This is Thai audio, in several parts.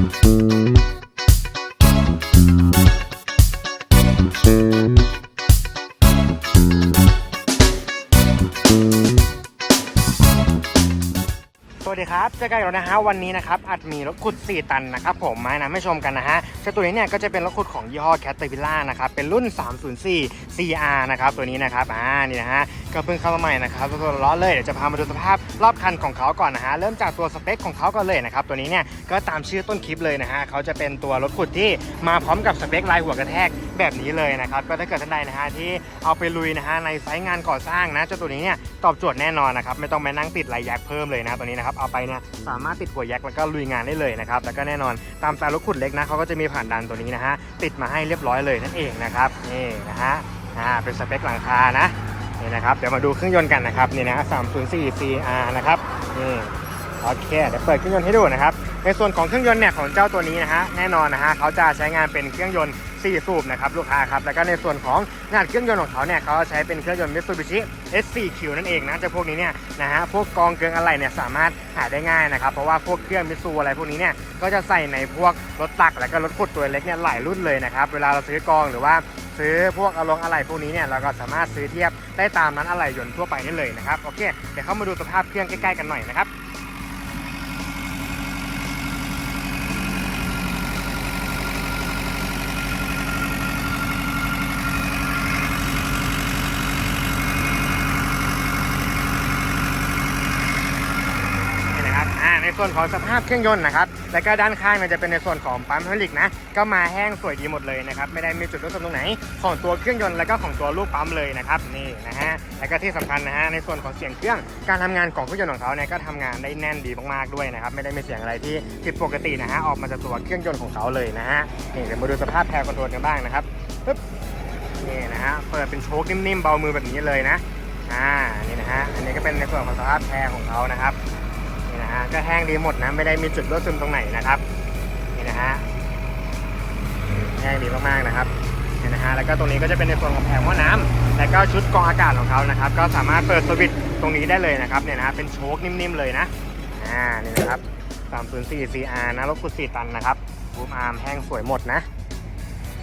สวัสดีครับเจอกันแล้วนะฮะวันนี้นะครับอัดมีรถขุด 4 ตันนะครับผมมานะไม่ชมกันนะฮะเจ้าตัวนี้เนี่ยก็จะเป็นรถขุดของยี่ห้อ Caterpillar นะครับเป็นรุ่น 304 CR นะครับตัวนี้นะครับอ่านี่นะฮะ ก็เพิ่งเข้ามาใหม่นะครับตัวล้อเลยเดี๋ยวจะพามาดูสภาพรอบคันของเขาก่อนนะฮะเริ่มจากตัวสเปคของเขาก่อนเลยนะครับตัวนี้เนี่ยก็ตามชื่อต้นคลิปเลยนะฮะเขาจะเป็นตัวรถขุดที่มาพร้อมกับสเปคลายหัวกระแทกแบบนี้เลยนะครับก็ถ้าเกิดท่านใดนะฮะที่เอาไปลุยนะฮะในไซต์งานก่อสร้างนะเจ้าตัวนี้เนี่ยตอบโจทย์แน่นอนนะครับไม่ต้องไปนั่งติดลายแยกเพิ่มเลยนะตัวนี้นะครับเอาไปเนี่ยสามารถติดหัวแยกแล้วก็ลุยงานได้เลยนะครับแล้วก็แน่นอนตามสไตล์รถขุดเล็กนะเขาก็จะมีผ่านดันตัวนี้นะฮะติดมาให้เรียบร้อยเลยนั่นเองนะครับนี่นะฮะอ่าเป็นสเปคหลังคานะ นี่นะครับ เดี๋ยวมาดูเครื่องยนต์กันนะครับนี่นะ304 CR นะครับนี่โอเคเดี๋ยวเปิดเครื่องยนต์ให้ดูนะครับ ในส่วนของเครื่องยนต์เนี่ยของเจ้าตัวนี้นะฮะแน่นอนนะฮะเขาจะใช้งานเป็นเครื่องยนต์ 4 สูบนะครับลูกค้าครับแล้วก็ในส่วนของขนาดเครื่องยนต์ของเขาเนี่ยเขาใช้เป็นเครื่องยนต์ Mitsubishi S4Q นั่นเองนะเจะพวกนี้เนี่ยนะฮะพวกกองเกลืองอะไรเนี่ยสามารถหาได้ง่ายนะครับเพราะว่าพวกเครื่องมิตซูอะไรพวกนี้เนี่ยก็จะใส่ในพวกรถตักแล้วก็รถขุดตัวเล็กเนี่ยหลายรุ่นเลยนะครับเวลาเราซื้อกองหรือว่าซื้อพวกอารมณ์อะไรพวกนี้เนี่ยเราก็สามารถซื้อเทียบได้ตามนั้นอะไรยนต์ทั่วไปได้เลยนะครับโอเคเดี๋ยวเข้ามาดูสภาพเครื่องใกล้ๆกันหน่อยนะครับ นี่นะครับอ่าใน ส่วนของสภาพเครื่องยนต์นะครับ แล้วก็ด้านข้างเนี่ยจะเป็นในส่วนของปั๊มไฮดรลิกนะ ก็มาแห้งสวยดีหมดเลยนะครับ ไม่ได้มีจุดรั่วซึมตรงไหน ของตัวเครื่องยนต์แล้วก็ของตัวลูกปั๊มเลยนะครับ นี่นะฮะ แล้วก็ที่สำคัญนะฮะ ในส่วนของเสียงเครื่อง การทำงานของเครื่องยนต์ของเขาเนี่ยก็ทำงานได้แน่นดีมากๆด้วยนะครับ ไม่ได้มีเสียงอะไรที่ผิดปกตินะฮะ ออกมาจากตัวเครื่องยนต์ของเขาเลยนะฮะ นี่เดี๋ยวมาดูสภาพแพรคอนโทรลกันบ้างนะครับปึ๊บ นี่นะฮะ เปิดเป็นโชคนิ่มๆ เบามือแบบนี้เลยนะ อ่า นี่นะฮะ อันนี้ก็เป็นในส่วนของสภาพแพรของเขานะครับ นะฮะก็แห้งดีหมดนะไม่ได้มีจุดรั่วซึมตรงไหนนะครับนี่นะฮะแห้งดีมากๆนะครับนี่นะฮะแล้วก็ตรงนี้ก็จะเป็นในส่วนของแผงหม้อน้ำแล้วก็ชุดกรองอากาศของเขานะครับ ก็สามารถเปิดสวิตช์ตรงนี้ได้เลยนะครับเนี่ยนะฮะเป็นโชคนิ่มๆเลยนะอ่านี่นะครับ304 CR นะรถขุด4ตันนะครับบูมอาร์มแห้งสวยหมดนะ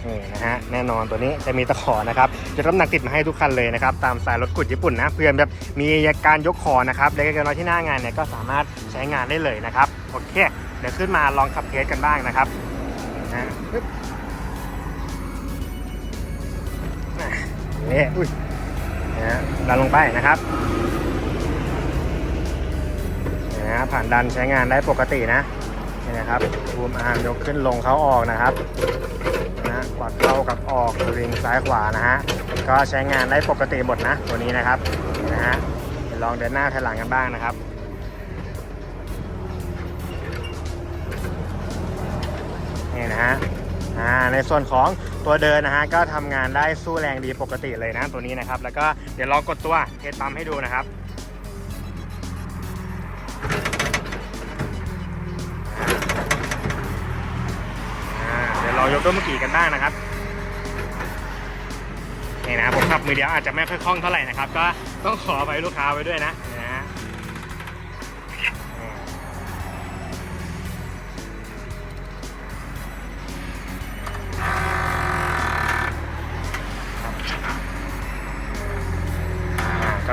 นี่นะฮะแน่นอนตัวนี้จะมีตะขอนะครับจะรับน้ำหนักติดมาให้ทุกคันเลยนะครับตามสายรถขุดญี่ปุ่นนะเพื่อนแบบมีการยกขอนะครับเล็กๆน้อยที่หน้างานเนี่ยก็สามารถใช้งานได้เลยนะครับโอเคเดี๋ยวขึ้นมาลองขับเทสกันบ้างนะครับนะปึ๊บนะนี่อุ้ยนะดันลงไปนะครับนะผ่านดันใช้งานได้ปกตินะ นี่นะครับบูมอาร์มยกขึ้นลงเขาออกนะครับนะกวัดเข้ากับออกสวิงซ้ายขวานะฮะก็ใช้งานได้ปกติหมดนะตัวนี้นะครับนะฮะเดี๋ยวลองเดินหน้าถอยหลังกันบ้างนะครับนี่นะฮะอ่าในส่วนของตัวเดินนะฮะก็ทำงานได้สู้แรงดีปกติเลยนะตัวนี้นะครับ แล้วก็เดี๋ยวลองกดตัวเทสปั๊มให้ดูนะครับ เดี๋ยวลองยกตัวเมื่อกี้กันบ้างนะครับนี่นะผมขับมือเดียวอาจจะไม่ค่อยคล่องเท่าไหร่นะครับ ก็ต้องขอไปลูกค้าไว้ด้วยนะ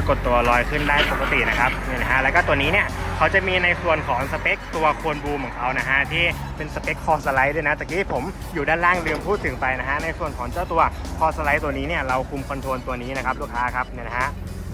ากดตัวลอยขึ้นได้ปกตินะครับนี่นะฮะแล้วก็ตัวนี้เนี่ยเขาจะมีในส่วนของสเปคตัวโคนบูมของเขานะฮะที่เป็นสเปคคอสไลด์ด้วยนะตะกี้ผมอยู่ด้านล่างลืมพูดถึงไปนะฮะในส่วนของเจ้าตัวคอสไลด์ตัวนี้เนี่ยเราคุมคอนโทรลตัวนี้นะครับลูกค้าครับเนี่ยนะฮะ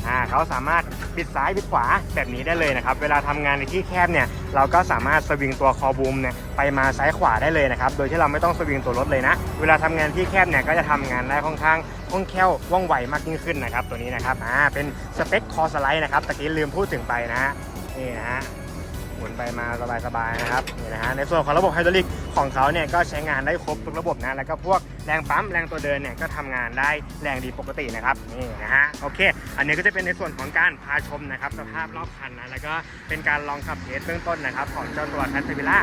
อ่าเขาสามารถบิดซ้ายบิดขวาแบบนี้ได้เลยนะครับ เวลาทำงานในที่แคบเนี่ยเราก็สามารถสวิงตัวคอบูมเนี่ยไปมาซ้ายขวาได้เลยนะครับโดยที่เราไม่ต้องสวิงตัวรถเลยนะ เวลาทำงานที่แคบเนี่ยก็จะทำงานได้ค่อนข้างคล่องแคล่วว่องไวมากยิ่งขึ้นนะครับ ตัวนี้นะครับอ่าเป็นสเปคคอสไลด์นะครับตะกี้ลืมพูดถึงไปนะฮะนี่นะฮะหมุนไปมาสบายๆนะครับนี่นะฮะในส่วนของระบบไฮดรอลิกของเขาเนี่ยก็ใช้งานได้ครบทุกระบบนะแล้วก็พวกแรงปั๊มแรงตัวเดินเนี่ยก็ทำงานได้แรงดีปกตินะครับนี่นะฮะโอเค อันนี้ก็จะเป็นในส่วนของการพาชมนะครับสภาพรอบคันนะแล้วก็เป็นการลองขับเทสเบื้องต้นนะครับของเจ้าตัวคันเทวิล่า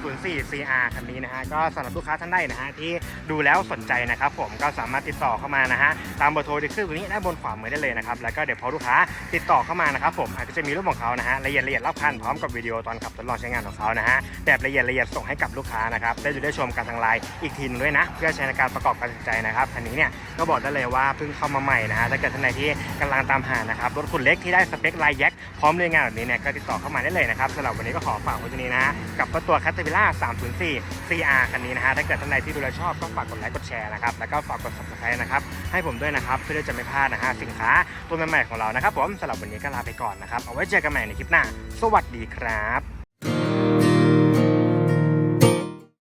304 CR คันนี้นะฮะก็สำหรับลูกค้าท่านใดนะฮะที่ดูแล้วสนใจนะครับผมก็สามารถติดต่อเข้ามานะฮะตามเบอร์โทรที่ขึ้นตรงนี้ด้านบนขวามือได้เลยนะครับแล้วก็เดี๋ยวพอลูกค้าติดต่อเข้ามานะครับผมอาจจะมีรูปของเขานะฮะละเอียดละเอียดรอบคันพร้อมกับวิดีโอตอนขับทดลองใช้งานของเขานะฮะแบบละเอียดละเอียดส่งให้กับลูกค้านะครับได้ดูได้ชมกันทางไลน์อีกทีหนึงด้วยนะ เพื่อใช้ในการประกอบการตัดสินใจนะครับคันนี้เนี่ยก็บอกได้เลยว่าเพิ่งเข้ามาใหม่นะฮะถ้าเกิดท่านใดที่กำลังตามหานะครับรถคุณเล็กที่ได้สเปคลายแยกพร้อมเรียนงานแบบนี้เนี่ยก็ติดต่อเข้ามาได้เลยนะครับสำหรับวันนี้ก็ขอฝากไว้ตรงนี้นะฮะกับตัว c a t e r p i l l a r 304 CR คันนี้นะฮะถ้าเกิดท่านใดที่ดูแลชอบก็ฝากกดไลค์กดแชร์นะครับแล้วก็ฝากกด subscribe นะครับให้ผมด้วยนะครับเพื่อจะไม่พลาดนะฮะสินค้าตัวใหม่ๆของเรานะครับผมสำหรับวันนี้ก็ลาไปก่อนนะครับเอาไว้เจอกันใหม่ในคลิปหน้า สวัสดีครับ